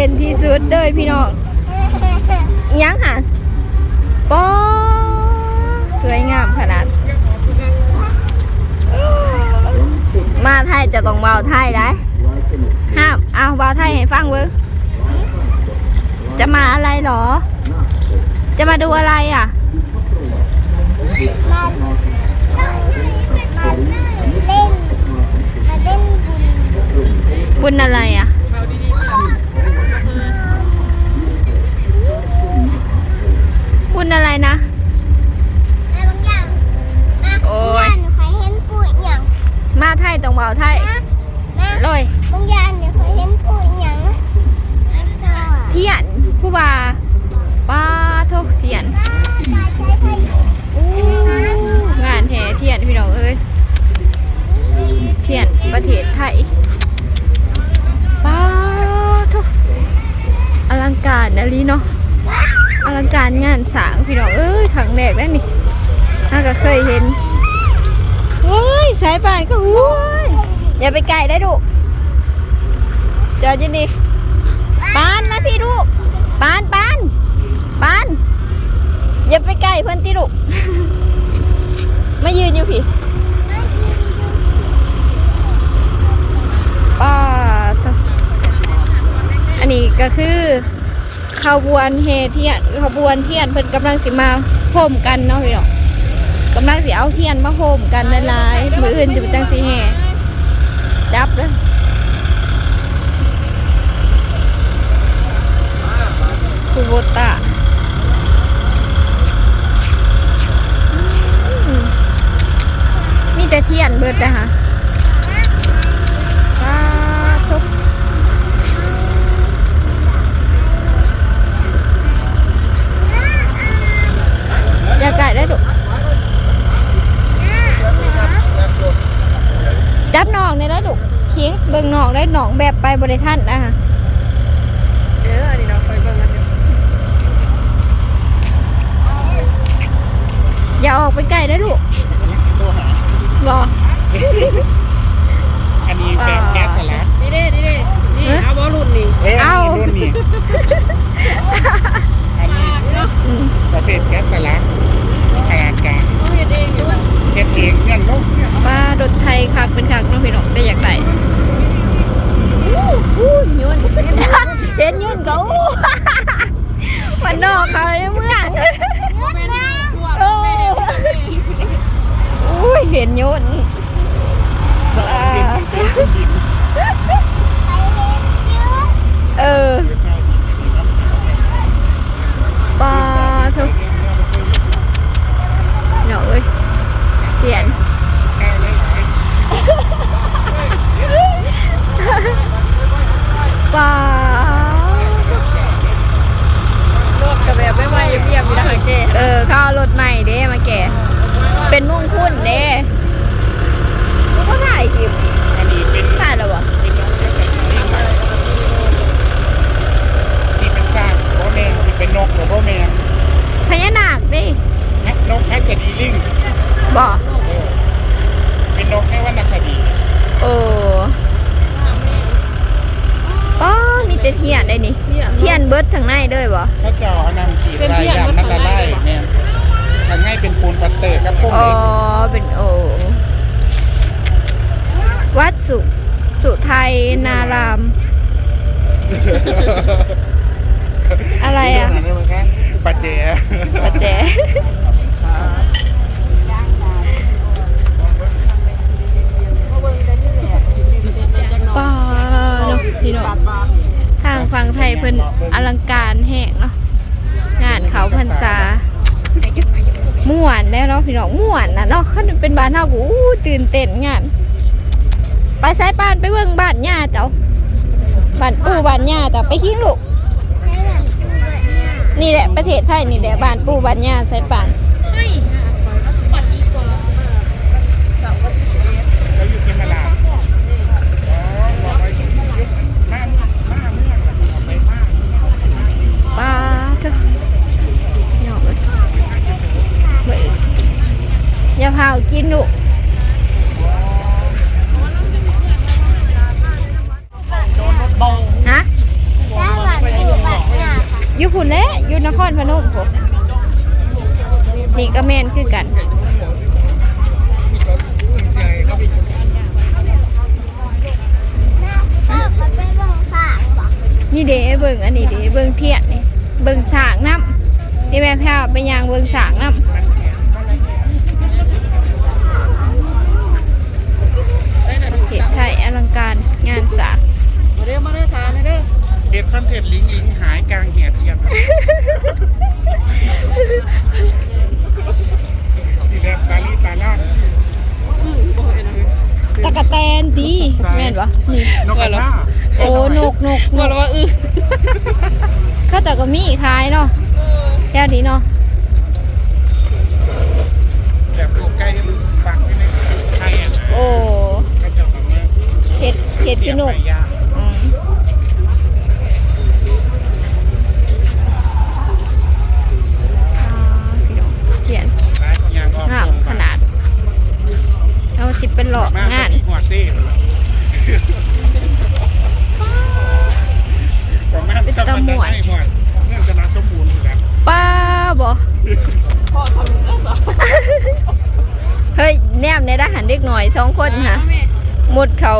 ด่นที่สุดเลยพี่น้องอิหยังค่ะปอสวยงามขนาด มาไทยจะต้องเบาไทยได้ห้ามเอาเบาไทยให้ฟังเว้ยจะมาอะไรหรอ จะมาดูอะไรอะมามาเล่นมาเล่นบุญบุญอะไรอะ บุญอะไรนะอะไรบางอย่างมาโอ้ยบางางหนูเคยเห็นปุ๋ยอย่างมาไทยต้องเบาไทยนะนะเลยบางอย่างหนูเคยเห็นปุ๋ยอย่างนะต่อเทียนผู้บาป้าทุกเทียนมาใช้ไฟงานแห่เทียนพี่น้องเอ้ยเทียนประเทศไทยป้าทุกอลังการนะลีเนาะอลังกานสางพี่น้องเอ้ยถังแรกแล้วนี่น่าก็เคยเห็นเฮ้ยสายป่านก็ห้วยอย่าไปไกลได้ดูจอดยินดีปานมาพี่ลูกปานปานปานอย่าไปไกลเพื่อนติลูกมายืนอยู่พี่ป้าอันนี้ก็คือ ขบวนเฮเทียนขบวนเทียนเพิ่นกำลังสิมาโฮมกันเนาะพี่น้องกำลังสิเอาเทียนมาโฮมกันหลายๆมืออื่นจะเป็นจังสิแห่จับเลยคูโบตะอืมมีแต่เทียนเบิดนะคะสาธุ อย่า ไก่ได้ดุจับหนองได้แล้วดุเคียงเบิ่งหนองได้หนองแบบไปบริทันนะคะเอออันนี้เราไปเบิ่งกันอยู่อย่าออกไปไกลได้ดุตัวหาบออันนี้แก๊สแก๊สสลัดนี่เด้นี่เด้นี่เอ๊ะเอาบอลรุ่นนี่เอ้ยอันนี้รุ่นนี้อันนี้อืมประเภทแก๊สสลัดขนาด กลางเขาเฮ็ดเองอยู่เก็บเองเงินลูกป้ารถไทยคักเป็นคักน้องพี่น้องได้อยากได้อู้หูยนเห็นยนก็อู้มันนอกเขาเมืองโอ้เห็นยนสา ไปเล่นชื่อ เออปลาทุกเนาะเอ้ยเขียนปลาร ถกับแบบไม่ไหวเยียบๆอยู่นะคะเจ๊ เออเข้ารถใหม่เด้มาแก่ เป็นมุ่งคุ้น เด้กูก็ถ่ายคลิปอันนี้เป็นถ่ายแล้ววะเป็นนกแค่สดีลิงที่เป็นซากโบแมนที่เป็นนกหรือโบแมนพญานาคดินกแค่สดีลิงบอกเออเป็นนกในวรรณคดีโอ้ป้ามีแต่เทียนได้นี่เทียนเบิร์ดทางในด้วยบ่พระเจ้าอนันต์สีรายยามนัตตาไล่เนี่ย ทางง่ายเป็นปูนปัตเตอร์กับพวกอ๋อเล็กเป็นโอ วัดสุ สุไทยนาราม อะไรอะปัจเจปัจแจป้าเนาะพี่น้องทางฝั่งไทยเพิ่นอลังการแห้งเนาะงานเขาพรรษา ม่วนได้เนาะพี่น้องม่วนนะเนาะคันเป็นบ้านเฮากูอู้ตื่นเต้นงานไปสายปานไปเบิ่งบ้านย่าเจ้าบ้านปู่บ้านย่าเจ้าไปขี้ลูกนี่แหละประเทศไทยนี่แหละบ้านปู่บ้านย่าสายปาน เราอยู่ที่มาลาอ๋อบอกไว้ที่ยุคมามาเมืองล่ะเอาไปมา ป้าเถอะพี่น้องเอ้ยเบิ่งอย่าพาวกินลูก โดนรถเบา ฮะ ได้แบบ ครพนมผมนี่ก็แมนคือกัน แม่พ่อมันเป็นวงฝากบอก นี่เด้เบิ่งอันนี้เด้เบิ่งเทียนนี่เบิ่งสางน้ำนี่แม่พา ไปยางเบิ่งสางน้ำเขตไทยอลังการงานสางมาเด้อมาเด้อทานเด้อเห็ดคอนเทนต์ลิงลิงหายกลางแห่เทียนสีแดงตาลีตาล่างตะกะแตนดีแม่นปะนี่นกกระทาโอ้นกนกนบอกกแล้วว่าอื้อเข้าเจากก็มีขายเนาะ แค่นี้เนาะแบบปลูกใกล้ฟังไว้ในไทยอะนะโอ้ก็จะแบบว่าเห็ดเห็ดคือนกเสียบไย่างอืมอ่าพี่น้องเทียนร้านยางออกงามขนาดเอาสิเป็นหลอกงาน หัวเซ่เลยประมาณสักวันได้หัวเรื่องจ ป้าบอพ่อทำได้สอเฮ้ยแนมในทหารเด็กหน่อยสองคนค่ะหมดเขา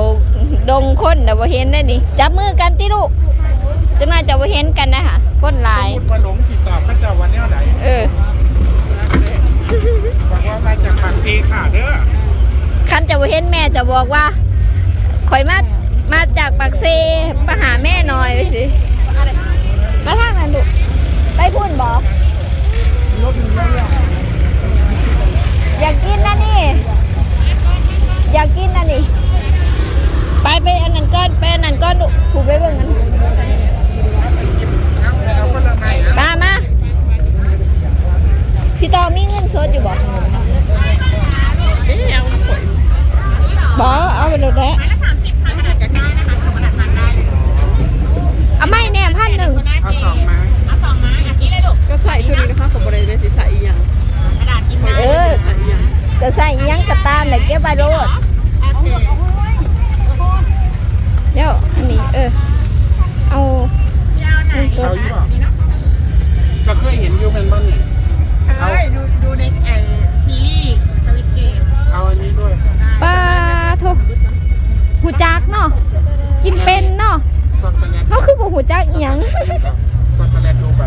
ดงคนแต่ว่าเห็นได้ดิจับมือกันติลูกจังน่าจะว่าเห็นกันนะค่ะคนหลายพูดว่าหลงสิตอบพระเจ้าวันนี้ไหนเออบอกว่ามาจากปากซีค่ะเด้อคันจะว่าเห็นแม่จะบอกว่าข่อยมามาจากปากเซมาหาแม่หน่อยไปสิมาทางนั้นลูก ไปพูดบอกอยากกินนะนี่ อยากกินนะนี่ ไปไปอันนั้นก้อนไปอันนั้นก้อนลูกผูกไปเบิ่งกันเอาเอาคนละไม้นะมามาพี่ตอมีเงินสดอยู่บ่เอ๊ะเอาข่อยบ่เอาไปเลยแหละเอาไม่แน่พันหนึ่งเอาสองไม้ก็ ใส่ตัวนี้นะคะกับบริเวณสีใสอีหยังเออใส่อีหยังจะใส่อิหยังกระตามเลยเก็บไปโรดเดี๋ยวอันนี้เออ เอาเงินสเอาดอยู่ป่ะก็เคยเห็นอยู่เป็นบ้างเนี่ยเอ้ยดูดูในไอซีรีส์สวิตเกมเอาอันนี้ด้วยป้าทุหูจักเนาะกินเป็นเนาะช็อกโกแลตเขาคือบ่หูจักอีหยังช็อกโกแลตดูใบ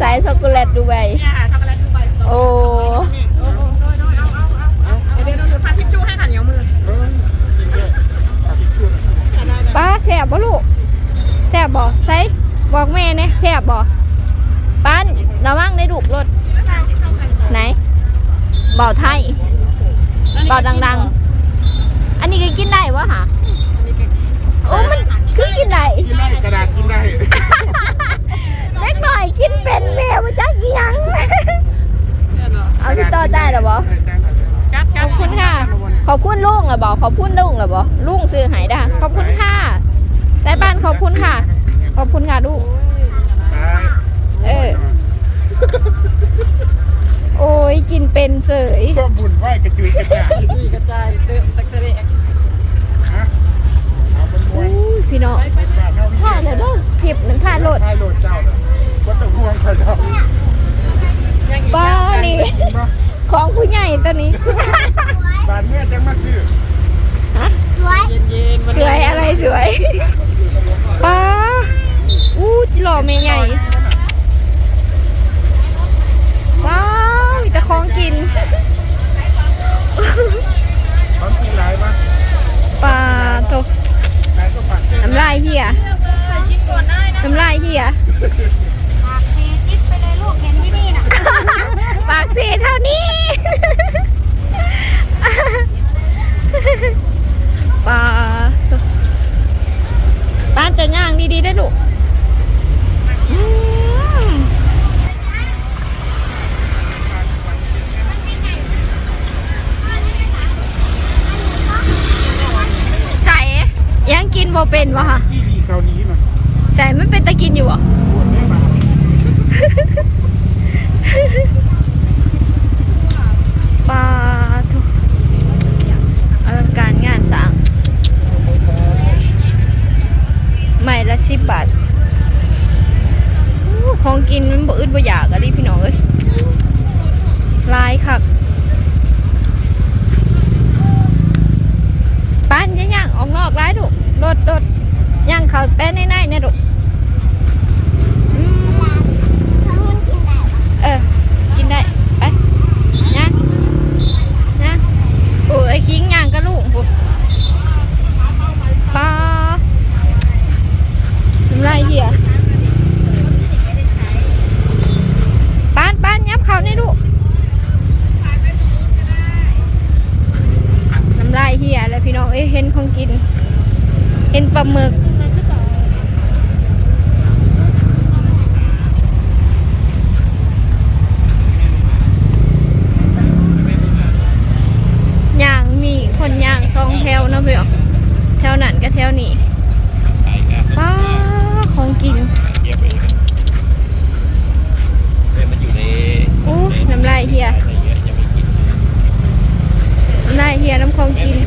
สายช็อกโกแลตดูไบเนี่ยค่ะช็อกโกแลตดูไบสโตโอ้นี่โอ้โหโดยโดยเอาเอาเอาเอาเดี๋ยวเราดูฟันพิชชูให้ค่ะเหนียวมือเออจริงด้วยเอาทิชชู่ป้าแซ่บบ่ลูกแซ่บบ่ใส่บอกแม่เนี่ยแซ่บบ่ป้านระวังในลูกรถไหนเบาไทยเบาดัง ๆ อันนี้ก็กินได้วะหะโอ้มันคือกินได้กินได้กระดาษกินได้เล็กหน่อยกินเป็นแม่มาจักอีหยัง เอาพี่ต่อได้เหรอบอกัดขกัอดบคุณค่ะ ขอบคุณลุงเหรอบอขอบคุณลุงเหรอบอลุงซื้อใหายได้ขอบคุณค่ะได้บ้านขอบคุณค่ะ ขอบคุณค่ะลุงเออ โอ้ยกินเป็นเสยก็บุญไหวกระจุยกระจายดุยกระจายเตอะตะกระเดะฮะเอาเป็นมวยอุ้ยพี่น้องเป็นบาทเท่านี้ถ่ายเลยเด้อคลิปหนึ่งถ่ายโหลดถ่ายโหลดเจ้าเลย ว่าต้องห่วงใครดอกยังอีกบ้านี่ของผู้ใหญ่ตัวนี้บาทเมื่อจังมาซื้อสวยเย็นเย็นๆวันสวยอะไรสวยป้าอู้จิหล่อแม่ใหญ่ว้าวมีแต่ของกินเขากินหลายปะปลาโตหลายก็ปัดน้ำลายเหี่ย แป็นในใๆเนี่ยลูก 空气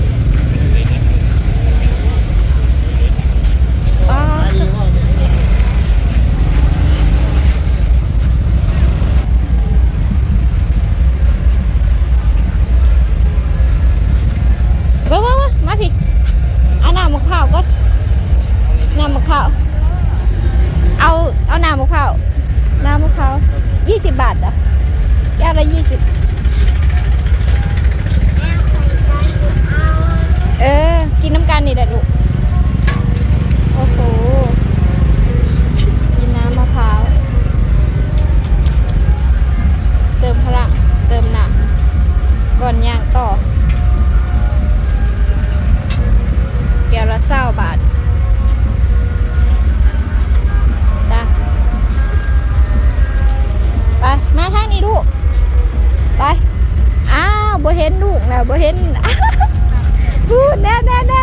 เห็นพูดแน่แน่แน่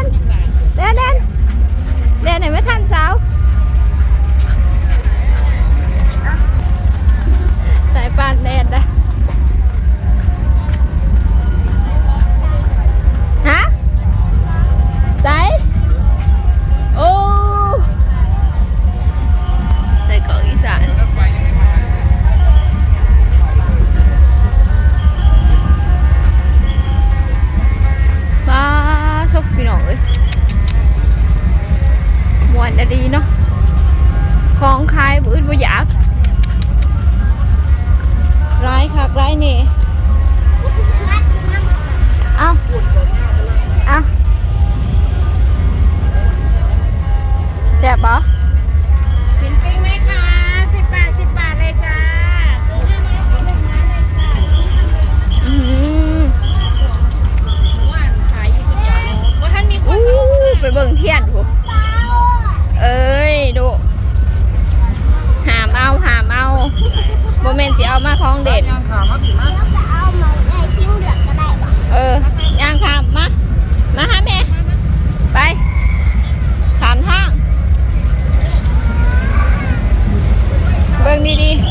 ซ่บปะชิ้นปิ้งไหมคะสิบบาทสิบบาทเลยจ้าซื้อให้าไม้ขอหนึ่งไม้เลยจ้ะอืมว่าขายอยู่คนเดียว่าท่านมีคนอ้ไปเบิ่งเทียนผูเอ้ยดูหามเอาหามเอาโมเมนต์สิเอามาคล้องเด่นเออสเออย่างค่ะมามาฮะแม่ community.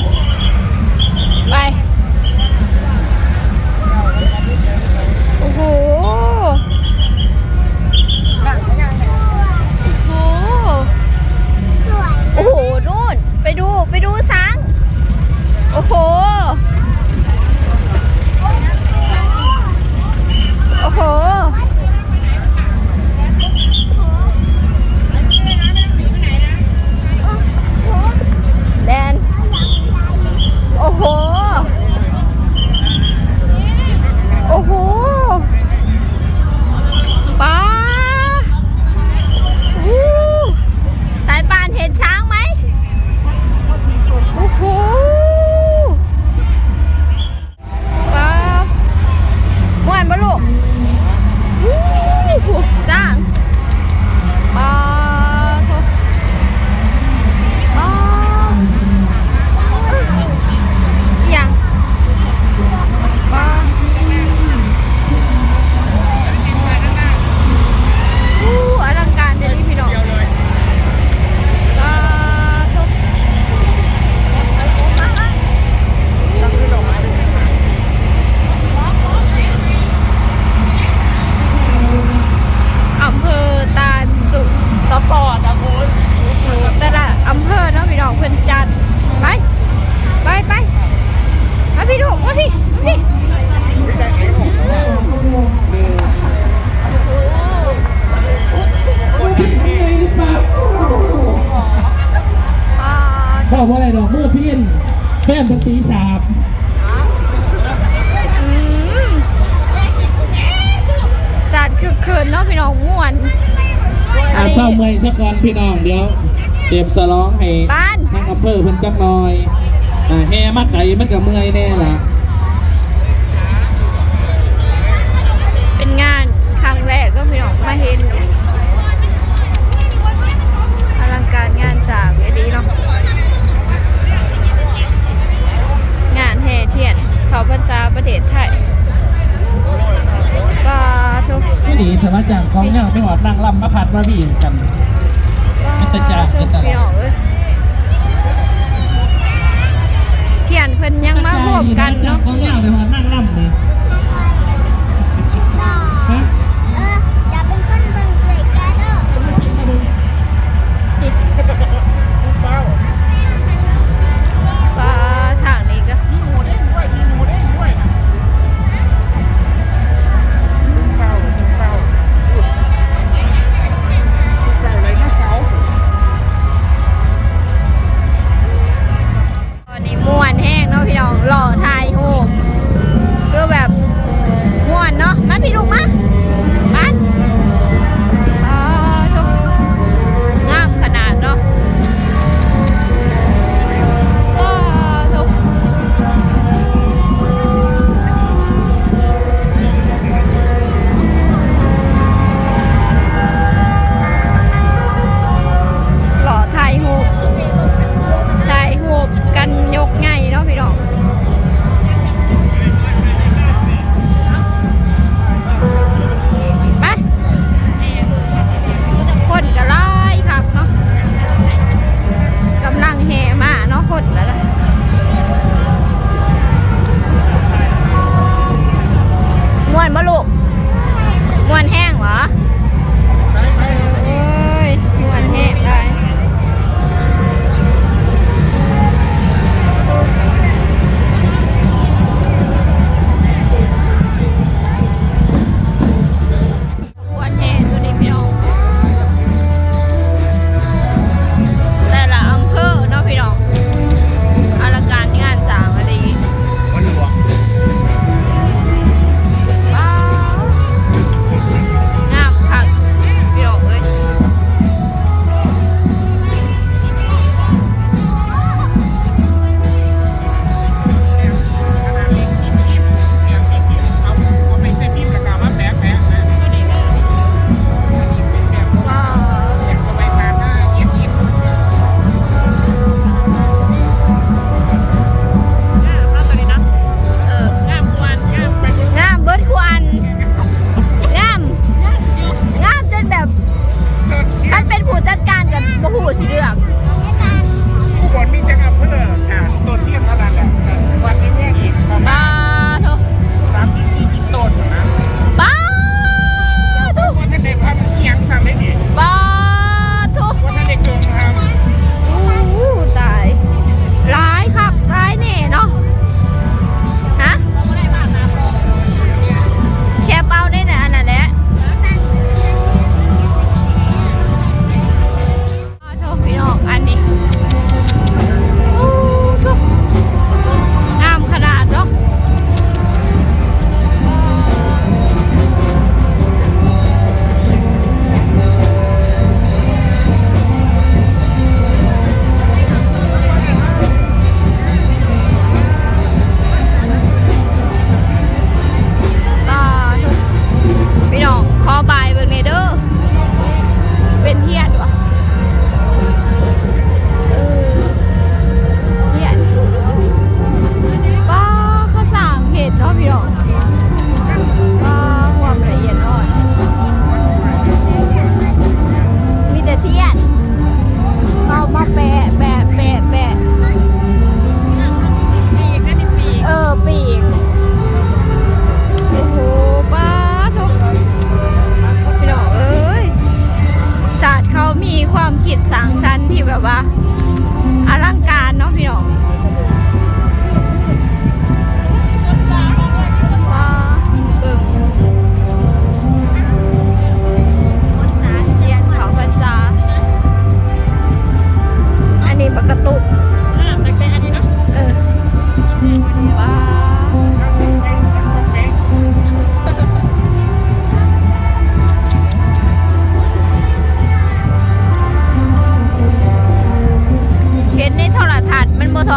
มาผัดมาพี่กันมันตะจากกันตลาดเทียนเพิ่นยังมาร่วมกันเนาะ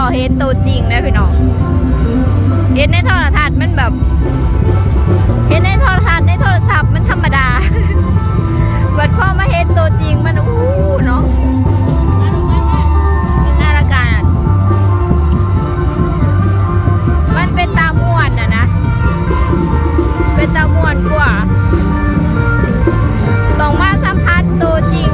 อเห็นตัวจริงนะพี่น้องเห็นในโทรทัศน์มันแบบ เห็นในโทรทัศน์ในโทรศัพท์มันธรรมดาบัดพอมาเห็นตัวจริงมันอู้เนาะน่าละกันมันเป็นตาม่วนนะนะ เป็นตาม่วนกว่าต้องมาสัมผัสตัวจริง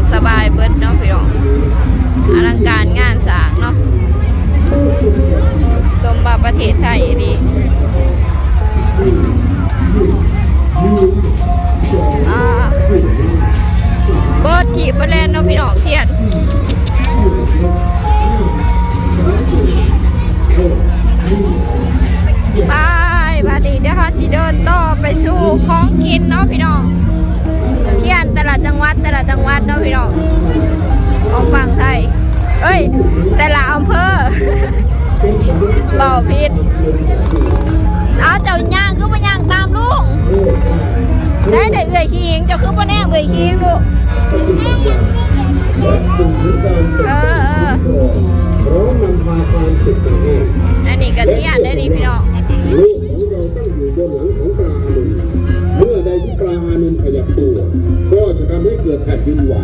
กสบายเบิดเนาะพี่น้องอลังการงานสร้างเนาะสมบัติประเทศไทยดีอ่เบิร์ดถีบไปแลนเนาะพี่น้องเทียนไปบัดนี้เดี๋ยวเราสิเดินต่อไปสู่ของกินเนาะพี่น้อง ละจังหวัดแต่ละจังหวัดเนาะพี่น้องของฝั่งไทย เอ้ย แต่ละอำเภอเบาพิษเอาเจ้าย่างคือมาย่างตามลุงใช้ได้เอื่อยขี้หิงเจ้าคือมาแน่เอื่อยขี้หิงลูกเออเอออันนี้ก็เทียนได้นี่พี่น้องโลกของเราต้องอยู่บนหลังของปลาอ จะทำให้เกิดแผ่นดินไหว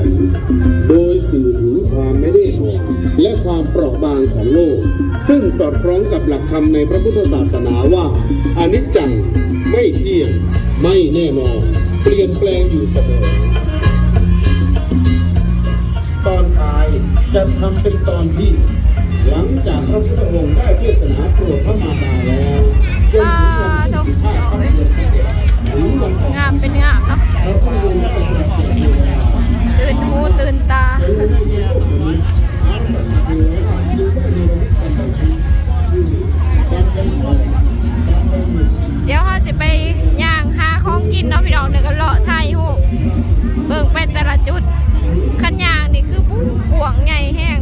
โดยสื่อถึงความไม่ได้นอนและความเปราะบางของโลก ซึ่งสอดคล้องกับหลักธรรมในพระพุทธศาสนาว่า อนิจจัง ไม่เที่ยง ไม่แน่นอน เปลี่ยนแปลงอยู่เสมอ ตอนท้ายจะทำเป็นตอนที่ หลังจากพระพุทธองค์ได้เทศนาโปรดพระมารดาแล้วจนถึงวันที่สิบห้าค่ำเดือนสิบเอ็ด งามเป็นงามเนาะพระพุทธองค์ได้ประตื่นหูตื่นตาเดี๋ยวเราจะไปย่างหาของกินเนาะพี่น้องเดี๋ยวก็เลาะไทยหูเบิ่งไปแต่ละจุดขันย่างนี่คือปุ้งกวางใหญ่แห้ง